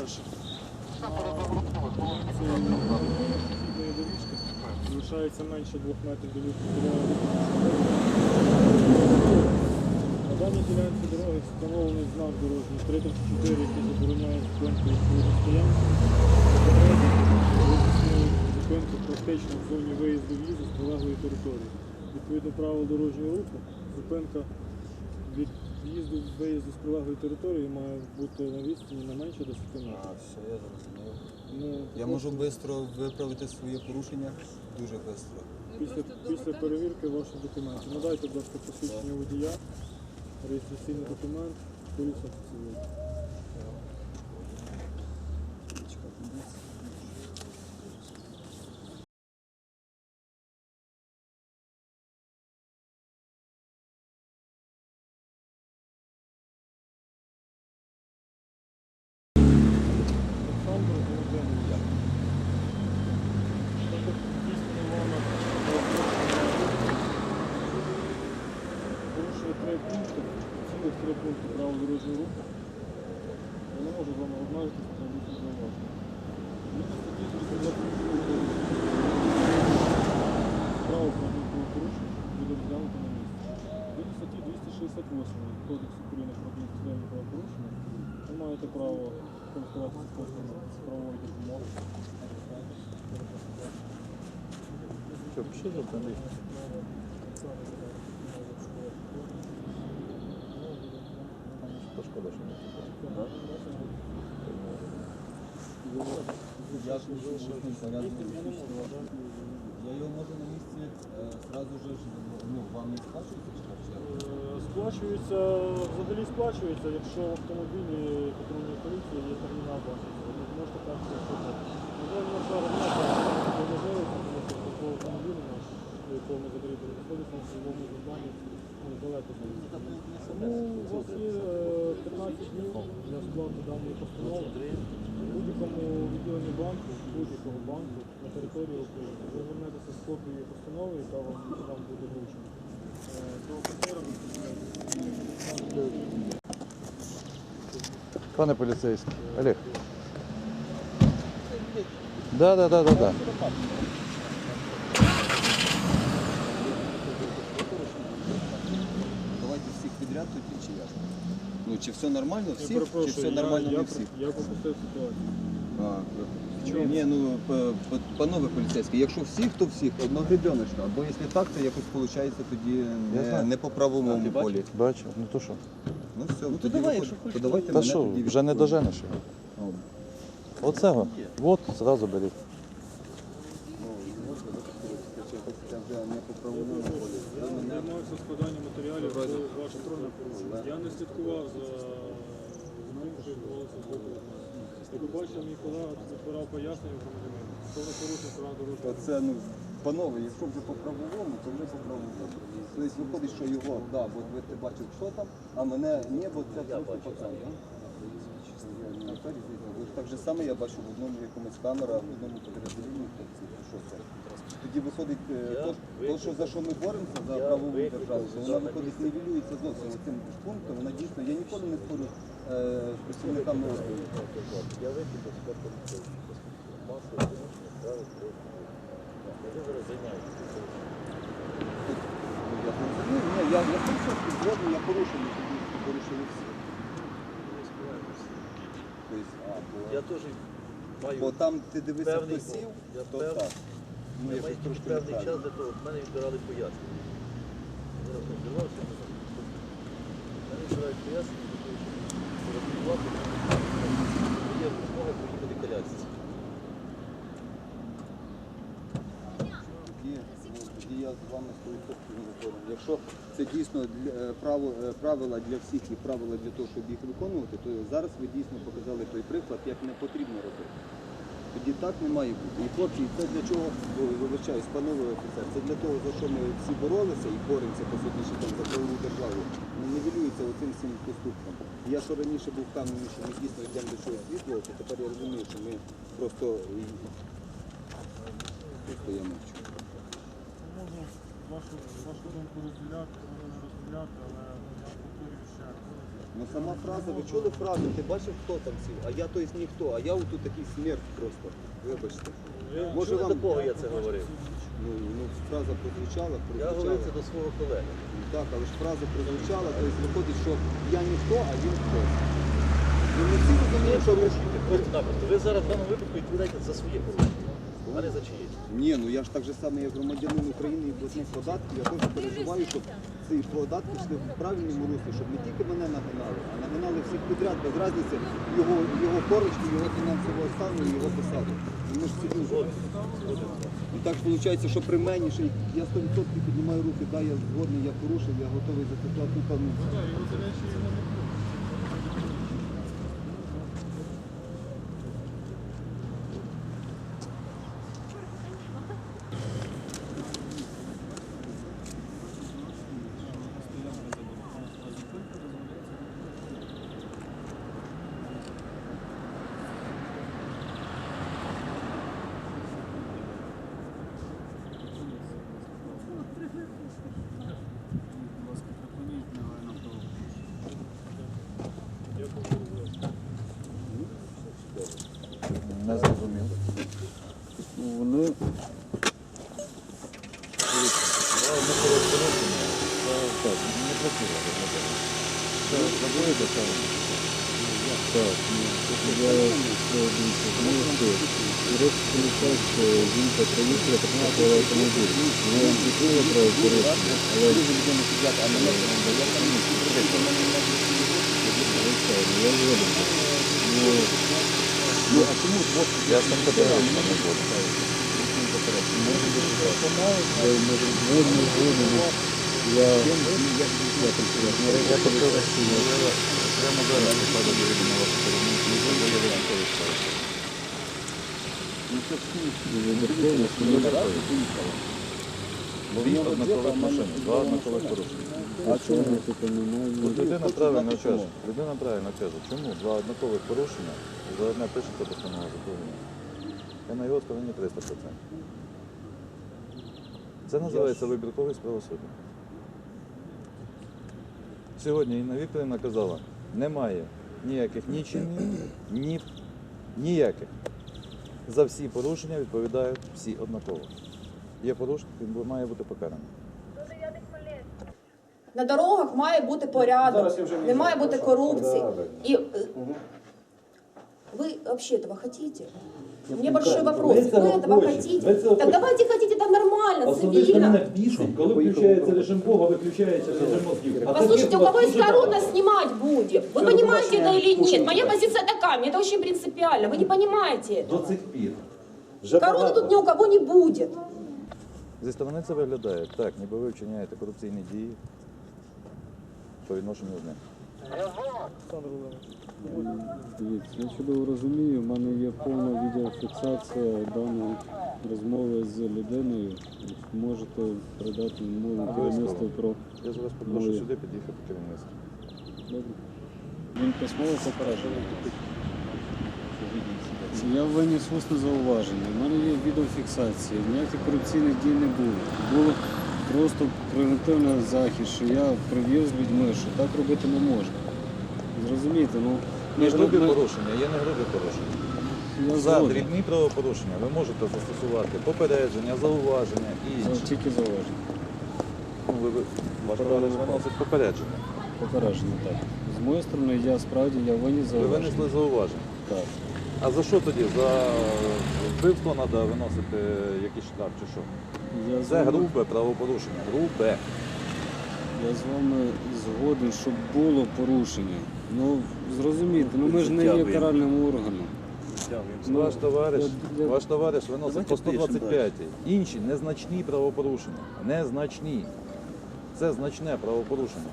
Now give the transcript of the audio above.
Перше. Цієї доріжки залишається менше двох метрів до дороги. На даній ділянці дороги встановлений знак дорожній 334, який забороняє зупинку відповідно стоянки. Зупинку практично в зоні виїзду в'їзду з прилеглої території. Відповідно правил дорожнього руху, зупинка від в'їзду виїзду з прилеглої території має бути на відстані не менше 10 метрів. А, все, я зрозумів. Ну, Я можу швидко виправити своє порушення дуже швидко. після, після перевірки ваших документів. Надайте, будь ласка, посвідчення водія, реєстраційний документ, поліс офіційний. Олександр Володимирович. Тобто, дійсно, вона порушує три пункти, цілих три пункти правил дорожнього руху. Я не можу з вами обмежитися, тому що зауваження. 222 Право про порушення буде розглянуто на місці. Згідно статті 268 Кодексу України про адміністративні правопорушення ви маєте право користуватися послугами правової допомоги. Що, пиши за там Шкода, що не Я ж уже в порядку. Я його можу на місці е, зразу ж ну, вам не сплачується? Е, Сплачується, взагалі сплачується, якщо в автомобілі патрульної поліції є термінал банківський. Ви можете платити оплатити. На жаль, на зараз немає такої можливості, тому що автомобілю наш, до якого ми закріпили, знаходиться на своєму завданні ну, далеко. Тому у вас є е, 15 днів для сплати даної постанови. В будь-якому відділенні банку, будь-якого банку на території України. Ви звернетеся з копією постанови, яка вам, вам буде вручена. Е, До офіцера ви Пане поліцейський, Олег. Да, да, да, да, да. Чи все нормально Я всіх, чи все нормально не всіх? Я пропустив ситуацію. А, ні, ну п- п- панове поліцейські, якщо всіх, то всіх, одногребеночно. Або якщо так, то якось виходить тоді Я не, знаю. не по правовому полі. Бачу, ну то що? Ну все, то тоді давай, виходь- якщо хочеш, то давайте Та мене що, тоді вже не відпустимо. доженеш його. О, Оцего. От, зразу беріть. ну, можна використовувати, це це вже не по правовому полі. Я займався складанням матеріалів про ваше. Я не слідкував за ним, що відбувалося з боку. Як ви бачили, мій колега збирав пояснення громадянину. Хто не порушив права дорожнього це, ну, панове, якщо вже по правовому, то вже по правовому. Тобто виходить, що його, да, бо ви ти бачив, що там, а мене ні, бо це просто пацан. да? Я- яка різниця? Бо ж Так же саме я бачу в одному якомусь камера, в одному підрозділенні хлопці. Що це? Тоді виходить, е, то, то, що за що ми боремося, за правову державу, то вона виходить нівелюється зовсім цим пунктом. Вона дійсно, я ніколи не спорю е, з працівниками органів. Я викидав ви зараз займаєтеся. Ну, Я, не розумію. Ні, я, я згодом, я тоді порушили всі. Тобто, Я теж маю бо там ти дивишся, певний хто сів, я то певний- так. Ну, я маю трошки певний час для того, в мене відбирали пояснення. Зараз не вбивався, мене відбирають пояснення, для того, щоб розбивати, є змога поїхати колясці. Тоді, ну, тоді я з вами 100% не згоден. Якщо це дійсно е, е, правила для всіх і правила для того, щоб їх виконувати, то зараз ви дійсно показали той приклад, як не потрібно робити. Тоді так не має бути. І хлопці, це для чого, вибачаюсь, панове офіцер, це для того, за що ми всі боролися і боремося по суті, що там за правову державу, не нівелюється оцим всім поступком. Я що раніше був впевнений, що ми дійсно йдемо до чогось світлого, тепер я розумію, що ми просто, просто я мовчу. Вашу, вашу думку розділяти, але не розмовляти, але я повторюю ще. Ну сама фраза, ви чули фразу, ти бачив, хто там сів? А я то есть ніхто, а я отут такий смерть просто. Вибачте. Ви Може, чули, вам- до кого я це говорив? Ну, ну фраза прозвучала, Я прозвучала. говорив це до свого колеги. Ну, Так, але ж фраза прозвучала, тобто виходить, що я ніхто, а він хтось. Ну не всі розуміють, що ви... Просто-напросто. Ви зараз в даному випадку відповідаєте за своє порушення, а не за чиєсь. Ні, ну я ж так же саме, як громадянин України і платник податків, я теж переживаю, щоб ці податки йшли в правильному руслі, щоб не тільки мене нагинали, а нагинали всіх підряд, без різниці його, його корочки, його фінансового стану і його посаду. Ну, Ми ж всі люди. І так ж виходить, що при мені ще я 100% піднімаю руки, да, я згодний, я порушив, я готовий за це платити. Ну, Вони Так, не працює. Це забуєте це? Так, я дивіться, тому що Російський час жінка приїхала, потрапила автомобіль. Вона. Ну, ну, а чому от я сам категорично не згоден? Може бути так. Я. Я, я, я, я хотів розповідати. Прямо зараз посада довіду на вашу сторону. Не буде справи. Випадково, що не випадкові. Дві однакових машини, два однакових порушення. А чому тут людина правильно каже. Людина правильно каже. Чому два однакових порушення за одне пишеться постанова за друге ні? Я на його стороні 300%. Це називається вибірковість правосуддя. Сьогодні Інна Вікторівна казала, немає ніяких ні чинів, ні ніяких. За всі порушення відповідають всі однаково. Є порушник, він має бути покараний. На дорогах має бути порядок, не має бути корупції. І е, ви вообще этого хотите? У меня большой вопрос. Ви Вы цього этого хочете? хотите? Ви цього Так хочете? давайте хотите так нормально, Особисто мене цивильно. бісить, коли включається режим Бога, виключається режим мозгів. А Послушайте, таких у кого вас есть дуже корона багато. снимать будем? Вы Всё, понимаете ну, это или слушай, нет? Моя давай. позиция такая, мне это очень принципиально. Вы не понимаете До этого. цих пір. Вже Короны багато. тут ни у кого не будет. Зі сторони це виглядає так, ніби ви вчиняєте корупційні дії по відношенню з ним. Дивіться, я чудово розумію, в мене є повна відеофіксація даної розмови з людиною. Можете передати моєму керівництву про Я зараз попрошу сюди під'їхати керівництво. Добре. Він письмово попереджений. Я виніс усне зауваження. У мене є відеофіксація, ніяких корупційних дій не було. Було просто превентивний захід, що я привів з людьми, що так робити не можна. Зрозумієте, ну ми Є ж грубі ми- порушення, є не грубі порушення. я За згоден. дрібні правопорушення ви можете застосувати попередження, зауваження і Це інші. Тільки зауваження. Ну, ви, ви, ваш товариш виносить попередження. Попередження, так. З моєї сторони, я справді я виніс Ви зауваження. винесли зауваження. Так. А за що тоді? За вбивство треба виносити якийсь штраф чи що? Я Це вами, грубе правопорушення. Грубе. я з вами згоден, щоб було порушення. Ну, зрозумійте, ну ми ж не є каральним органом. Ну, Ваш товариш, я- я- ваш товариш виносить по пишемо 125. Інші незначні правопорушення. Незначні. Це значне правопорушення.